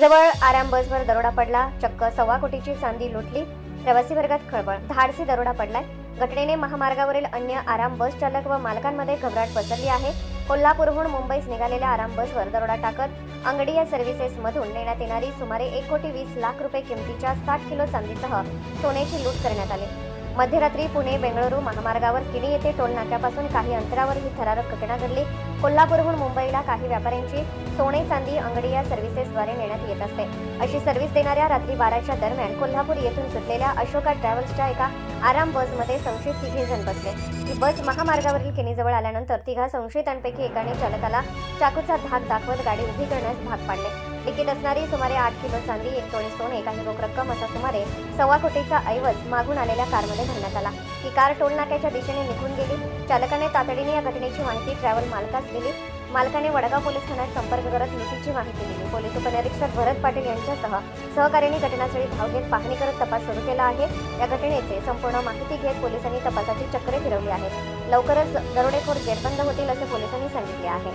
जवळ आराम बसवर दरोडा पडला चक्क सव्वा कोटीची चांदी लुटली प्रवासी वर्गात खळबळ धाडसी दरोडा पडलाय. घटनेने महामार्गावरील अन्य आराम बस चालक व मालकांमध्ये घबराट पसरली आहे. कोल्हापूरहून मुंबईस निघालेल्या आराम बसवर दरोडा टाकत अंगडी या सर्व्हिसेस मधून नेण्यात येणारी सुमारे एक कोटी वीस लाख रुपये किमतीच्या साठ किलो चांदीसह सोन्याची लूट करण्यात आली. मध्यरात्री पुणे बेंगळुरू महामार्गावर किणी येथे टोलनाक्यापासून काही अंतरावर ही थरारक घटना घडली. कोल्हापूरहून मुंबईला काही व्यापाऱ्यांची सोने चांदी अंगडी या सर्व्हिसेसद्वारे नेण्यात येत असते. अशी सर्व्हिस देणाऱ्या रात्री बाराच्या दरम्यान कोल्हापूर येथून सुटलेल्या अशोका ट्रॅव्हल्सच्या एका आराम बसमध्ये संशयित तिघे जण बसले. ही बस महामार्गावरील किणीजवळ आल्यानंतर तिघा संशयितांपैकी एकाने चालकाला चाकूचा धाक दाखवत गाडी उभी करण्यास भाग पाडले. लिखित असणारी सुमारे आठ किलो चांदी एक तोळे सोने काही रोख रक्कम असा सुमारे सव्वा कोटीचा ऐवज मागून आलेल्या कारमध्ये धरण्यात आला. ही कार टोल नाक्याच्या दिशेने निघून गेली. चालकाने तातडीने या घटनेची माहिती ट्रॅव्हल मालकास दिली. मालकाने वडगाव पोलीस ठाण्यात संपर्क करत लुटीची माहिती दिली. पोलीस उपनिरीक्षक भरत पाटील यांच्यासह सहकार्याने घटनास्थळी धाव घेत पाहणी करत तपास सुरू केला आहे. या घटनेचे संपूर्ण माहिती घेत पोलिसांनी तपासाची चक्रे फिरवली आहेत. लवकरच दरोडेखोर जेरबंद होतील असे पोलिसांनी सांगितले आहे.